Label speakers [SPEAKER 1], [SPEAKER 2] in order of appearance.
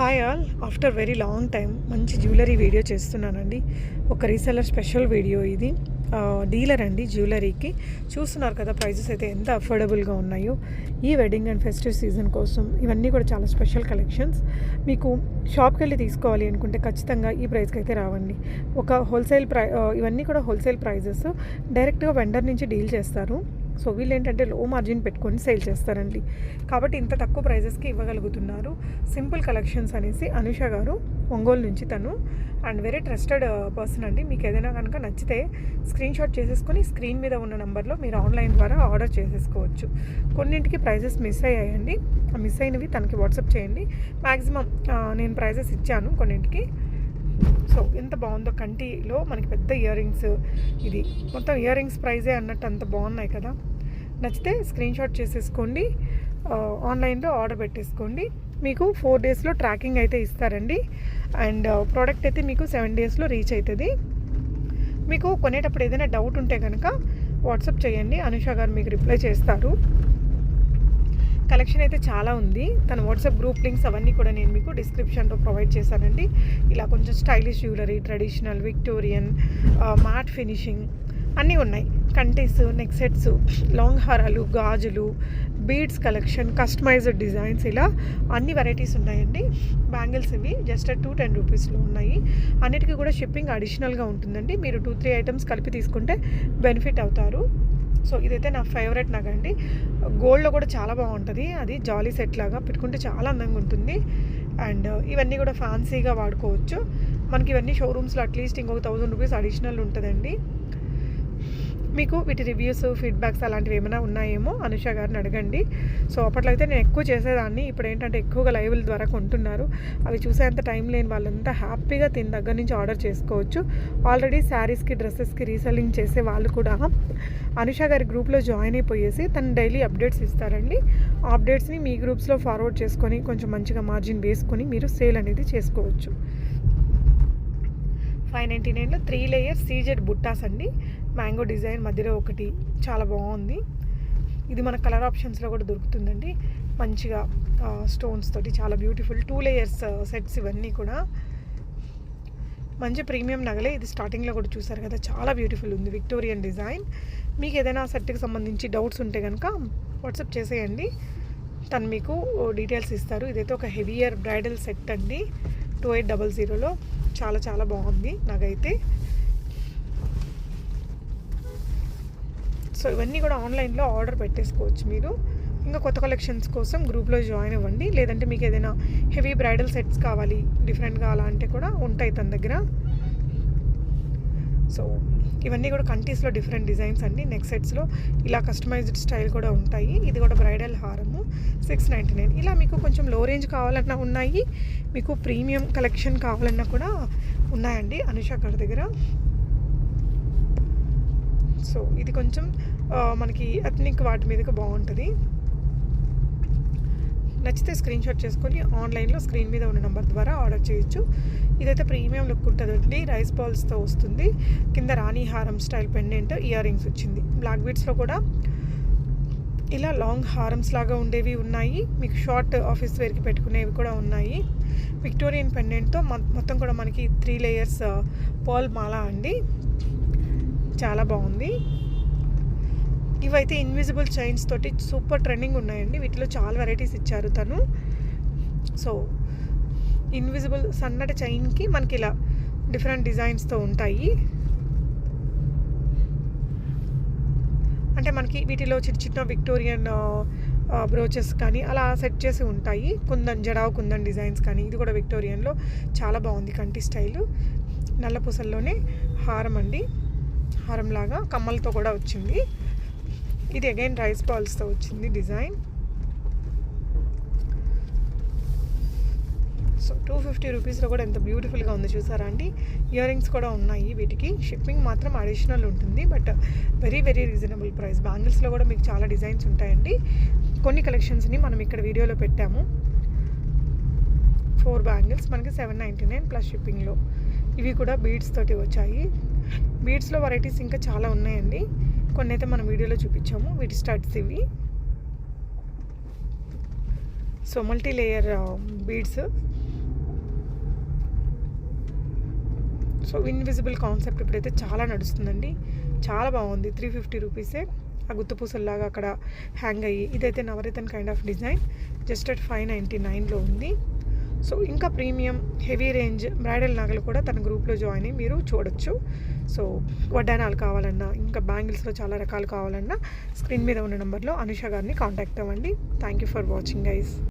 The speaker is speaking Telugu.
[SPEAKER 1] Hi all. After very long time మంచి జ్యువెలరీ వీడియో చేస్తున్నానండి. ఒక రీసెలర్ స్పెషల్ వీడియో ఇది. డీలర్ అండి జ్యువెలరీకి. చూస్తున్నారు కదా ప్రైజెస్ అయితే ఎంత అఫోర్డబుల్గా ఉన్నాయో. ఈ వెడ్డింగ్ అండ్ ఫెస్టివ్ సీజన్ కోసం ఇవన్నీ కూడా చాలా స్పెషల్ కలెక్షన్స్. మీకు షాప్కి వెళ్ళి తీసుకోవాలి అనుకుంటే ఖచ్చితంగా ఈ ప్రైస్కి అయితే రావండి. ఒక హోల్సేల్ ప్రై ఇవన్నీ కూడా హోల్సేల్ ప్రైజెస్. డైరెక్ట్గా వెండర్ నుంచి డీల్ చేస్తారు. సో వీళ్ళు ఏంటంటే లో మార్జిన్ పెట్టుకొని సేల్ చేస్తారండి. కాబట్టి ఇంత తక్కువ ప్రైజెస్కి ఇవ్వగలుగుతున్నారు. సింపుల్ కలెక్షన్స్ అనేసి అనుష గారు ఒంగోలు నుంచి తను అండ్ వెరీ ట్రస్టెడ్ పర్సన్ అండి. మీకు ఏదైనా కనుక నచ్చితే స్క్రీన్ షాట్ చేసేసుకొని స్క్రీన్ మీద ఉన్న నెంబర్లో మీరు ఆన్లైన్ ద్వారా ఆర్డర్ చేసేసుకోవచ్చు. కొన్నింటికి ప్రైజెస్ మిస్ అయ్యాయండి. ఆ మిస్ అయినవి తనకి వాట్సాప్ చేయండి. మ్యాక్సిమం uh, నేను ప్రైజెస్ ఇచ్చాను కొన్నింటికి. సో ఎంత బాగుందో కంటిలో మనకి పెద్ద ఇయర్ రింగ్స్ ఇది. మొత్తం ఇయర్ రింగ్స్ ప్రైజే అన్నట్టు అంత బాగున్నాయి కదా. నచ్చితే స్క్రీన్ షాట్ చేసేసుకోండి. ఆన్లైన్లో ఆర్డర్ పెట్టేసుకోండి. మీకు ఫోర్ డేస్లో ట్రాకింగ్ అయితే ఇస్తారండి. అండ్ ప్రోడక్ట్ అయితే మీకు సెవెన్ డేస్లో రీచ్ అవుతుంది మీకు కొనేటప్పుడు ఏదైనా డౌట్ ఉంటే కనుక వాట్సాప్ చేయండి. అనుష గారు మీకు రిప్లై చేస్తారు. కలెక్షన్ అయితే చాలా ఉంది. తన వాట్సాప్ గ్రూప్ లింక్స్ అవన్నీ కూడా నేను మీకు డిస్క్రిప్షన్లో ప్రొవైడ్ చేశానండి. ఇలా కొంచెం stylish jewellery traditional Victorian matte finishing అన్నీ ఉన్నాయి. కంటెస్ నెక్ సెట్స్ లాంగ్ హారాలు గాజులు బీడ్స్ కలెక్షన్ కస్టమైజ్డ్ డిజైన్స్ ఇలా అన్ని వెరైటీస్ ఉన్నాయండి. బ్యాంగిల్స్ ఇవి జస్ట్ టూ టెన్ రూపీస్లో ఉన్నాయి. అన్నిటికీ కూడా షిప్పింగ్ అడిషనల్గా ఉంటుందండి. మీరు టూ త్రీ ఐటమ్స్ కలిపి తీసుకుంటే బెనిఫిట్ అవుతారు. సో ఇదైతే నా ఫేవరెట్ నగ అండి. గోల్డ్లో కూడా చాలా బాగుంటుంది. అది జాలీ సెట్ లాగా పెట్టుకుంటే చాలా అందంగా ఉంటుంది. అండ్ ఇవన్నీ కూడా ఫ్యాన్సీగా వాడుకోవచ్చు. మనకి ఇవన్నీ షోరూమ్స్లో అట్లీస్ట్ ఇంకొక థౌజండ్ రూపీస్ అడిషనల్ ఉంటుందండి. మీకు వీటి రివ్యూస్ ఫీడ్బ్యాక్స్ అలాంటివి ఏమైనా ఉన్నాయేమో అనుష గారిని అడగండి. సో అప్పట్లో అయితే నేను ఎక్కువ చేసేదాన్ని. ఇప్పుడు ఏంటంటే ఎక్కువగా లైవ్ల ద్వారా కొంటున్నారు. అవి చూసేంత టైం లేని వాళ్ళంతా హ్యాపీగా దీని దగ్గర నుంచి ఆర్డర్ చేసుకోవచ్చు. ఆల్రెడీ శారీస్కి డ్రెస్సెస్కి రీసెల్లింగ్ చేసే వాళ్ళు కూడా అనుష గారి గ్రూప్లో జాయిన్ అయిపోయేసి తను డైలీ అప్డేట్స్ ఇస్తారండి. ఆ అప్డేట్స్ని మీ గ్రూప్స్లో ఫార్వర్డ్ చేసుకొని కొంచెం మంచిగా మార్జిన్ వేసుకొని మీరు సేల్ అనేది చేసుకోవచ్చు. ఫైవ్ నైంటీ నైన్లో త్రీ లేయర్ సీజెడ్ బుట్టాస్ అండి. మ్యాంగో డిజైన్ మధ్యలో ఒకటి చాలా బాగుంది. ఇది మన కలర్ ఆప్షన్స్లో కూడా దొరుకుతుందండి. మంచిగా స్టోన్స్ తోటి చాలా బ్యూటిఫుల్ టూ లేయర్స్ సెట్స్ ఇవన్నీ కూడా. మంచి ప్రీమియం నగలే ఇది స్టార్టింగ్లో కూడా చూసారు కదా చాలా బ్యూటిఫుల్ ఉంది విక్టోరియన్ డిజైన్ మీకు ఏదైనా సెట్కి సంబంధించి డౌట్స్ ఉంటే కనుక వాట్సాప్ చేసేయండి. తను మీకు డీటెయిల్స్ ఇస్తారు. ఇదైతే ఒక హెవియర్ బ్రైడల్ సెట్ అండి. టూ ఎయిట్ డబల్ జీరోలో చాలా చాలా బాగుంది నాకైతే సో ఇవన్నీ కూడా ఆన్లైన్లో ఆర్డర్ పెట్టేసుకోవచ్చు మీరు. ఇంకా కొత్త కలెక్షన్స్ కోసం గ్రూప్లో జాయిన్ అవ్వండి. లేదంటే మీకు ఏదైనా హెవీ బ్రైడల్ సెట్స్ కావాలి డిఫరెంట్గా అలా అంటే కూడా ఉంటాయి తన దగ్గర. సో ఇవన్నీ కూడా కంటీస్లో డిఫరెంట్ డిజైన్స్ అండి. నెక్ సెట్స్లో ఇలా కస్టమైజ్డ్ స్టైల్ కూడా ఉంటాయి. ఇది కూడా బ్రైడల్ హారము సిక్స్ నైంటీ నైన్. ఇలా మీకు కొంచెం లో రేంజ్ కావాలన్నా ఉన్నాయి. మీకు ప్రీమియం కలెక్షన్ కావాలన్నా కూడా ఉన్నాయండి అనుష గారి దగ్గర. సో ఇది కొంచెం మనకి ఎథ్నిక్ వాటి మీదకి బాగుంటుంది. నచ్చితే స్క్రీన్ షాట్ చేసుకొని ఆన్లైన్లో స్క్రీన్ మీద ఉన్న నెంబర్ ద్వారా ఆర్డర్ చేయొచ్చు. ఇదైతే ప్రీమియం లుక్ ఉంటుందండి. రైస్ బాల్స్తో వస్తుంది. కింద రాణి హారం స్టైల్ పెండెంట్ ఇయర్ రింగ్స్ వచ్చింది బ్లాక్ బీట్స్లో కూడా ఇలా లాంగ్ హారమ్స్ లాగా ఉండేవి ఉన్నాయి. మీకు షార్ట్ ఆఫీస్ వేర్కి పెట్టుకునేవి కూడా ఉన్నాయి. విక్టోరియన్ పెండెంట్తో మొత్తం కూడా మనకి త్రీ లేయర్స్ పర్ల్ మాల అండి. చాలా బాగుంది. ఇవైతే ఇన్విజిబుల్ చైన్స్ తోటి సూపర్ ట్రెండింగ్ ఉన్నాయండి. వీటిలో చాలా వెరైటీస్ ఇచ్చారు తను. సో ఇన్విజిబుల్ సన్నటి చైన్కి మనకి ఇలా డిఫరెంట్ డిజైన్స్తో ఉంటాయి. అంటే మనకి వీటిలో చిన్న చిన్న విక్టోరియన్ బ్రోచెస్ కానీ అలా సెట్ చేసి ఉంటాయి. కుందన్ జడావు కుందన్ డిజైన్స్ కానీ ఇది కూడా విక్టోరియన్లో చాలా బాగుంది కంటి స్టైలు నల్ల పూసల్లోనే హారం అండి. హారంలాగా కమ్మలతో కూడా వచ్చింది. ఇది అగైన్ రైస్ బాల్స్తో వచ్చింది డిజైన్ సో టూ ఫిఫ్టీ రూపీస్లో కూడా ఎంత బ్యూటిఫుల్గా ఉంది చూసారా అండి? ఇయర్ రింగ్స్ కూడా ఉన్నాయి వీటికి. షిప్పింగ్ మాత్రం అడిషనల్ ఉంటుంది but very very reasonable price బ్యాంగిల్స్లో కూడా మీకు చాలా డిజైన్స్ ఉంటాయండి. కొన్ని కలెక్షన్స్ని మనం ఇక్కడ వీడియోలో పెట్టాము. ఫోర్ బ్యాంగిల్స్ మనకి సెవెన్ నైంటీ నైన్ ప్లస్ షిప్పింగ్లో ఇవి కూడా బీడ్స్ తోటి వచ్చాయి. బీడ్స్లో వెరైటీస్ ఇంకా చాలా ఉన్నాయండి. కొన్ని అయితే మనం వీడియోలో చూపించాము. వీటి స్టార్ట్స్ ఇవి. So multi layer beads so invisible concept ఇప్పుడైతే చాలా నడుస్తుందండి. చాలా బాగుంది. త్రీ ఫిఫ్టీ రూపీసే ఆ గుత్తపూసల్లాగా అక్కడ హ్యాంగ్ అయ్యి. ఇదైతే Navratan kind of design just at five ninety నైన్లో ఉంది. సో ఇంకా ప్రీమియం హెవీ రేంజ్ బ్రైడల్ నగలు కూడా తన గ్రూప్లో జాయిన్ అయ్యి మీరు చూడొచ్చు. సో వడ్డానాలు కావాలన్నా ఇంకా బ్యాంగిల్స్లో చాలా రకాలు కావాలన్నా స్క్రీన్ మీద ఉన్న నెంబర్లో అనుష గారిని కాంటాక్ట్ అవ్వండి. Thank you for watching guys.